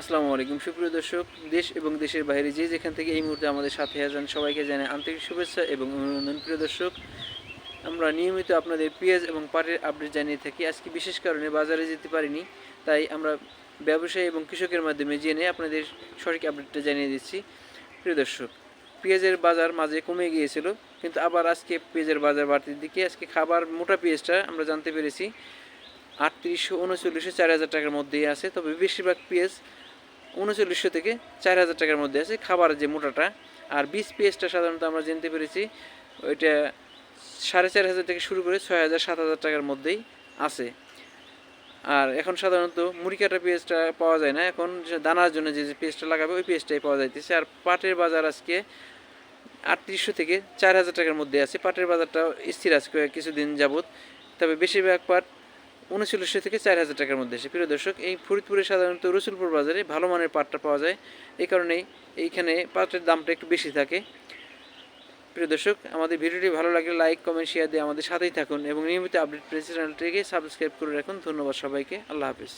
আসসালামু আলাইকুম। সুপ্রিয় দর্শক, দেশ এবং দেশের বাইরে যে যেখান থেকে এই মুহূর্তে আমাদের সাথে আছেন, সবাইকে জানাই আন্তরিক শুভেচ্ছা এবং অভিনন্দন। প্রিয় দর্শক, আমরা নিয়মিত আপনাদের পেঁয়াজ এবং পাটের আপডেট জানিয়ে থাকি। আজকে বিশেষ কারণে বাজারে যেতে পারিনি, তাই আমরা ব্যবসায়ী এবং কৃষকের মাধ্যমে জেনে আপনাদের সঠিক আপডেটটা জানিয়ে দিচ্ছি। প্রিয় দর্শক, পেঁয়াজের বাজার মাঝে কমে গিয়েছিল, কিন্তু আবার আজকে পেঁয়াজের বাজার বাড়তির দিকে। আজকে খাবার মোটা পেঁয়াজটা আমরা জানতে পেরেছি, আটত্রিশশো উনচল্লিশশো চার হাজার টাকার মধ্যেই আছে। তবে বেশিরভাগ পেঁয়াজ উনচল্লিশশো থেকে চার হাজার টাকার মধ্যে আছে খাবার যে মোটাটা। আর বীজ পেঁয়াজটা সাধারণত আমরা জানতে পেরেছি, ওইটা সাড়ে চার হাজার থেকে শুরু করে ছয় হাজার, সাত হাজার টাকার মধ্যেই আছে। আর এখন সাধারণত মুড়ি কাটা পেঁয়াজটা পাওয়া যায় না, এখন দানার জন্য যে যে পেঁয়াজটা লাগাবে, ওই পেঁয়াজটাই পাওয়া যাইতেছে। আর পাটের বাজার আজকে আটত্রিশশো থেকে চার হাজার টাকার মধ্যে আছে। পাটের বাজারটা স্থির কয়েক কিছুদিন যাবত তবে বেশিরভাগ পাট উনচল্লিশশো থেকে চার হাজার টাকার মধ্যে এসে। প্রিয় দর্শক, এই ফরিদপুরে সাধারণত রসুলপুর বাজারে ভালো মানের পাটটা পাওয়া যায়। এই কারণেই এইখানে পাটের দামটা একটু বেশি থাকে। প্রিয় দর্শক, আমাদের ভিডিওটি ভালো লাগলে লাইক, কমেন্ট শেয়ার দিয়ে আমাদের সাথেই থাকুন এবং নিয়মিত আপডেট পেয়েছি চ্যানেলটিকে সাবস্ক্রাইব করে রাখুন। ধন্যবাদ সবাইকে। আল্লাহ হাফিজ।